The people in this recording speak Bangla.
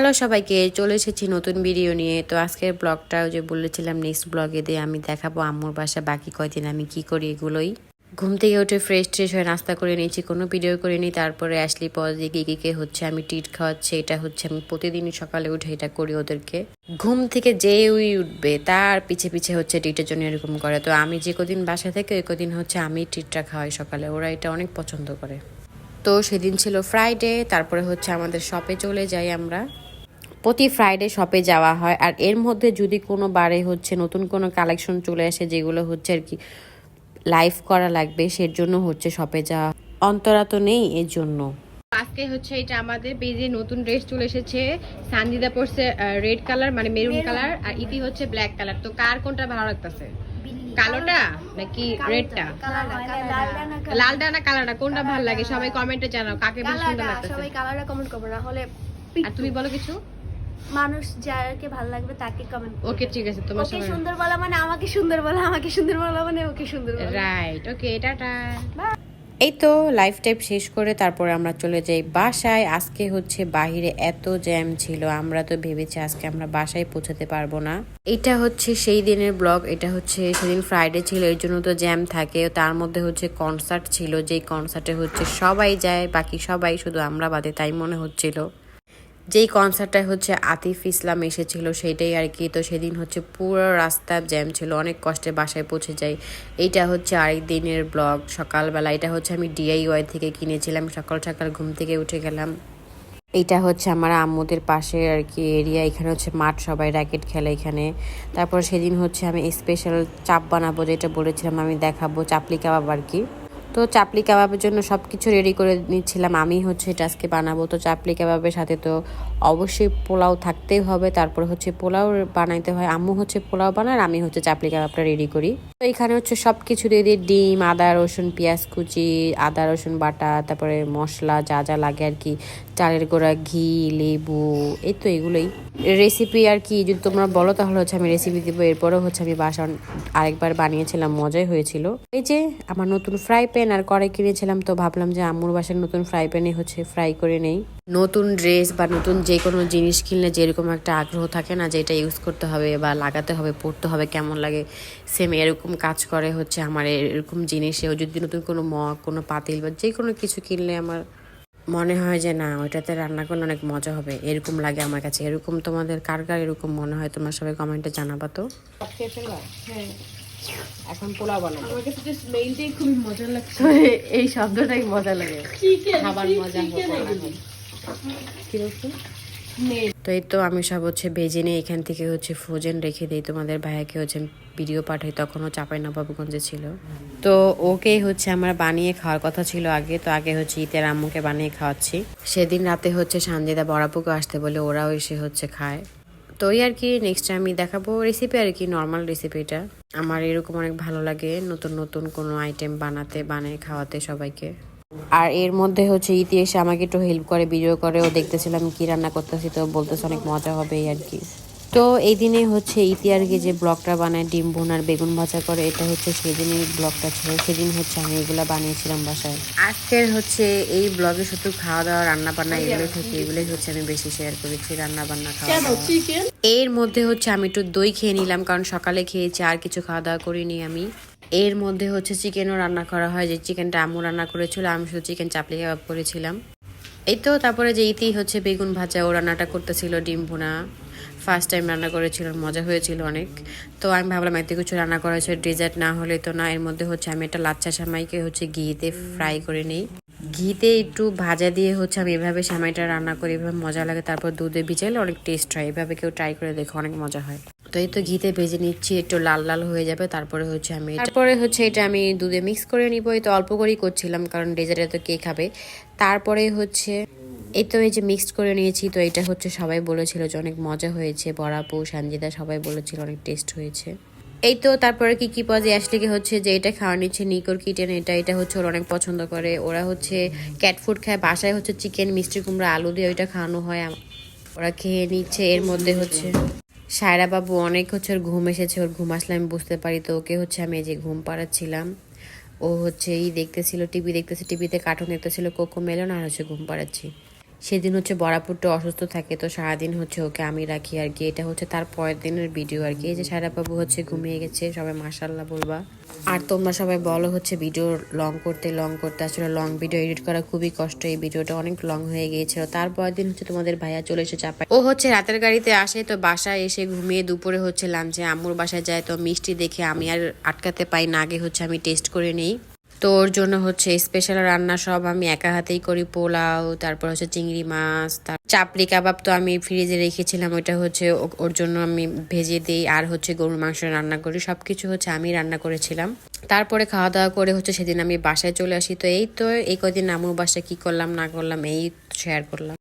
হ্যালো সবাইকে, চলে এসেছি নতুন ভিডিও নিয়ে। তো আজকের ব্লগটা যে বলেছিলাম নেক্সট ব্লগে দিয়ে আমি দেখাবো আম্মুর বাসা, বাকি কয়দিন আমি কি করি এগুলোই। ঘুম থেকে উঠে ফ্রেশ ট্রেশ হয়ে নাস্তা করে নিয়েছি, কোনো ভিডিও করে নিই তারপরে আসলি পর দিয়ে গিকে হচ্ছে, আমি টিট খাওয়াচ্ছি, এটা হচ্ছে আমি প্রতিদিনই সকালে উঠে এটা করি ওদেরকে। ঘুম থেকে যে উই উঠবে, তার পিছে পিছে হচ্ছে টিটের জন্য এরকম করে। তো আমি যে কদিন বাসা থেকে, ওই কদিন হচ্ছে আমি টিটটা খাওয়াই সকালে। ওরা এটা অনেক পছন্দ করে। তো সেদিন ছিল ফ্রাইডে তারপরে হচ্ছে আমাদের শপে চলে যাই আমরা। প্রতি ফ্রাইডে শপে যাওয়া হয়। আর এর মধ্যে যদি কোনো বারে হচ্ছে নতুন কোনো কালেকশন চলে আসে যেগুলো হচ্ছে আর কি লাইভ করা লাগবে সের জন্য হচ্ছে শপে যাওয়া। অন্তরা তো নেই এর জন্য। আজকে হচ্ছে এটা আমাদের পেজে নতুন ড্রেস চলে এসেছে। সানজিদা পরছে রেড কালার মানে মেরুন কালার আর ইতি হচ্ছে ব্ল্যাক কালার তো কার কোনটা ভালো লাগতেছে? কালোটা নাকি রেডটা লালটা না কালারটা কোনটা ভালো লাগে? সবাই কমেন্টে জানাও কাকে বেশি সুন্দর লাগতেছে? সবাই কালারটা কমেন্ট করব না হলে আর তুমি বলো কিছু? মানুষ যাকে ভালো লাগবে তাকে কমেন্ট ওকে ঠিক আছে তোমার ওকে সুন্দর বলা মানে আমাকে সুন্দর বলা আমাকে সুন্দর বলা মানে ওকে সুন্দর বলা। Right okay tata. এই তো লাইফ টাইপ শেষ করে তারপরে আমরা চলে যাই বাসায়। আজকে হচ্ছে বাহিরে এত জ্যাম ছিল আমরা তো ভেবেছি আজকে আমরা বাসায় পৌঁছাতে পারব না। এটা হচ্ছে সেই দিনের ব্লগ এটা হচ্ছে সেদিন ফ্রাইডে ছিল এর জন্য তো জ্যাম থাকে। তার মধ্যে হচ্ছে কনসার্ট ছিল যেই কনসার্টে হচ্ছে সবাই যায় বাকি সবাই শুধু আমরা বাদে তাই মনে হচ্ছিল। যেই কনসার্টটায় হচ্ছে আতিফ ইসলাম এসেছিল সেইটাই আর কি। তো সেদিন হচ্ছে পুরো রাস্তা জ্যাম ছিল, অনেক কষ্টে বাসায় পৌঁছে যাই। এইটা হচ্ছে আরেক দিনের ব্লগ সকালবেলা। এটা হচ্ছে আমি ডিআইওয়াই থেকে কিনেছিলাম, সকাল সকাল ঘুম থেকে উঠে গেলাম। এইটা হচ্ছে আমার আম্মুদের পাশে আর কি এরিয়া এখানে হচ্ছে মাঠ, সবাই র্যাকেট খেলে এখানে। তারপর সেদিন হচ্ছে আমি স্পেশাল চাপ বানাবো যেটা বলেছিলাম, আমি দেখাবো চাপলি কাবাব আর কি। তো চাপলি কাবাবের জন্য সব কিছু রেডি করে নিচ্ছিলাম। আমি হচ্ছে এটা আজকে বানাবো। তো চাপলি কাবাবের সাথে তো অবশ্যই পোলাও থাকতেই হবে। তারপর হচ্ছে পোলাও বানাইতে হয়। আম্মু হচ্ছে পোলাও বানায় আমি হচ্ছে চাপলি কাবাবটা রেডি করি। তো এখানে হচ্ছে সব কিছু দিয়ে দিই। ডিম, আদা, রসুন, পেঁয়াজ কুচি, আদা, রসুন বাটা, তারপরে মশলা যা যা লাগে আর কি। চালের গোড়া, ঘি, লেবু, এই তো এগুলোই। রেসিপি আর কি, যদি তোমরা বলো তাহলে হচ্ছে আমি রেসিপি দিব। এরপরেও হচ্ছে আমি বাসন আরেকবার বানিয়েছিলাম। মজাই হয়েছিল। এই যে আমার নতুন ফ্রাই প্যান আর কড়াই কিনেছিলাম তো ভাবলাম যে আম্মুর বাসার নতুন ফ্রাই প্যানে হচ্ছে ফ্রাই করে নেই। নতুন ড্রেস বা নতুন যে কোনো জিনিস কিনলে যেরকম একটা আগ্রহ থাকে না যে এটা ইউজ করতে হবে বা লাগাতে হবে পড়তে হবে, কেমন লাগে সেম এরকম কাজ করে হচ্ছে আমার এরকম জিনিসেও। যদি নতুন কোনো মগ, কোনো পাতিল বা যে কোনো কিছু কিনলে আমার মনে হয় যে না, ওইটাতে রান্না করলে অনেক মজা হবে। এরকম লাগে আমার কাছে। এরকম তোমাদের কার কার এরকম মনে হয়? তোমার সবাই কমেন্টে জানাবা তো। হ্যাঁ। এখন পোলাও বানাবো। আমার কাছে জাস্ট মেইলটাই খুবই মজা লাগছে। এই শব্দটাই মজা লাগে। খাবার মজা। কি বলছো? তো এই তো আমি সব হচ্ছে ভেজে নিয়ে এখান থেকে হচ্ছে ফ্রোজেন রেখে দিই। তোমাদের ভাইয়াকে হচ্ছে ভিডিও পাঠাই তখনও চাপাই নবাবগঞ্জে ছিল। তো ওকে হচ্ছে আমার বানিয়ে খাওয়ার কথা ছিল আগে তো আগে হচ্ছে ঈদের আম্মুকে বানিয়ে খাওয়াচ্ছি। সেদিন রাতে হচ্ছে সানজিদা বড়াপুকে আসতে বলে ওরাও এসে হচ্ছে খায়। তো ওই আর কি নেক্সট আমি দেখাবো রেসিপি আর কি নর্মাল রেসিপিটা আমার এরকম অনেক ভালো লাগে নতুন নতুন কোনো আইটেম বানাতে, বানায় খাওয়াতে সবাইকে। আর এর মধ্যে হচ্ছে ইতিহাসে আমাকে একটু হেল্প করে ভিডিও করে। ও দেখতেছিলাম কি রান্না করতেছি, তো বলতেছে অনেক মজা হবে আর কি। তো এই দিনে হচ্ছে ইতি আর যে ব্লগটা বানায় ডিম বোন আর বেগুন ভাজা করে এটা হচ্ছে সেদিনের ব্লগটা ছিল। সেদিন হচ্ছে আমি এগুলা বানিয়েছিলাম বাসায়। আজকের হচ্ছে এই ব্লগে শুধু খাওয়া দাওয়া রান্না বান্না এগুলো থেকে এগুলোই হচ্ছে আমি বেশি শেয়ার করেছি রান্না বান্না খাওয়া এর মধ্যে হচ্ছে আমি একটু দই খেয়ে নিলাম কারণ সকালে খেয়েছি আর কিছু খাওয়া দাওয়া করিনি আমি। এর মধ্যে হচ্ছে চিকেনও রান্না করা হয় যে চিকেনটা আমু রান্না করেছিল আমি শুধু চিকেন চাপলি কাবাব করেছিলাম। এই তো তারপরে যে ইতি হচ্ছে বেগুন ভাজা ও রান্নাটা করতেছিল ডিম ভুনা। ফার্স্ট টাইম রান্না করেছিল মজা হয়েছিল অনেক। তো আমি ভাবলাম এত কিছু রান্না করা হয়েছে ডেজার্ট না হলে তো না, এর মধ্যে হচ্ছে আমি একটা লাচ্চা সামাইকে হচ্ছে ঘিতে ফ্রাই করে নিই। ঘিতে একটু ভাজা দিয়ে হচ্ছে আমি এভাবে সামাইটা রান্না করি, এভাবে মজা লাগে। তারপর দুধে ভিজাইলে অনেক টেস্ট হয়, এভাবে কেউ ট্রাই করে দেখো অনেক মজা হয়। তো এই তো ঘিতে ভেজে নিচ্ছি, একটু লাল লাল হয়ে যাবে, তারপরে হচ্ছে আমি তারপরে হচ্ছে এটা আমি দুধে মিক্স করে নিব। এই তো অল্প করেই করছিলাম, কারণ ডেজার্টে তো কে খাবে। তারপরে হচ্ছে এই তো এই যে মিক্সড করে নিয়েছি, তো এটা হচ্ছে সবাই বলেছিল যে অনেক মজা হয়েছে। বড়াপু, সানজিদা সবাই বলেছিল অনেক টেস্ট হয়েছে। এই তো তারপরে কি কি যায়? অ্যাশলিকে হচ্ছে যে এটা খাওয়া নিচ্ছে নিকর কিটেন এটা এটা হচ্ছে ওরা অনেক পছন্দ করে। ওরা হচ্ছে ক্যাট ফুড খায়, বাসায় হচ্ছে চিকেন মিষ্টি কুমড়া, আলু দিয়ে ওইটা খাওয়ানো হয়। ওরা খেয়ে নিচ্ছে, এর মধ্যে হচ্ছে সায়রা বাবু অনেক হচ্ছে ওর ঘুম এসেছে, ওর ঘুম আসলে আমি বুঝতে পারি। তো ওকে হচ্ছে আমি এই যে ঘুম পাড়াচ্ছিলাম। ও হচ্ছে এই দেখতেছিল, টিভি দেখতেছে, টিভিতে কার্টুন দেখতেছিল, কোকো, মেলন, আর হচ্ছে ঘুম পাড়াচ্ছি। সেদিন হচ্ছে বরাপুরটা অসুস্থ থাকে, তো সারাদিন হচ্ছে ওকে আমি রাখি আর কি। এটা হচ্ছে তার পরের দিনের ভিডিও আর কি। এই যে সারা বাবু হচ্ছে ঘুমিয়ে গেছে, সবাই মাসাল্লাহ বলবা। আর তোমরা সবাই বলো হচ্ছে ভিডিও লং করতে লং করতে। আসলে লং ভিডিও এডিট করা খুবই কষ্ট, এই ভিডিওটা অনেক লং হয়ে গিয়েছিল। তারপরের দিন হচ্ছে তোমাদের ভাইয়া চলে এসে চাপায় ও হচ্ছে রাতের গাড়িতে আসে, তো বাসায় এসে ঘুমিয়ে দুপুরে হচ্ছে লাঞ্চে। আম্মুর বাসায় যায়, তো মিষ্টি দেখে আমি আর আটকাতে পাই না। আগে হচ্ছে আমি টেস্ট করে নিই। তো ওর জন্য হচ্ছে স্পেশাল রান্না সব আমি একা হাতেই করি, পোলাও, তারপর হচ্ছে চিংড়ি মাছ, তার চাপড়ি কাবাব তো আমি ফ্রিজে রেখেছিলাম, ওইটা হচ্ছে ওর জন্য আমি ভেজে দিই, আর হচ্ছে গরুর মাংস রান্না করি সব কিছু হচ্ছে আমি রান্না করেছিলাম। তারপরে খাওয়া দাওয়া করে হচ্ছে সেদিন আমি বাসায় চলে আসি, তো এই তো এই কদিন আমুর বাসায় কি করলাম, না করলাম, এই শেয়ার করলাম।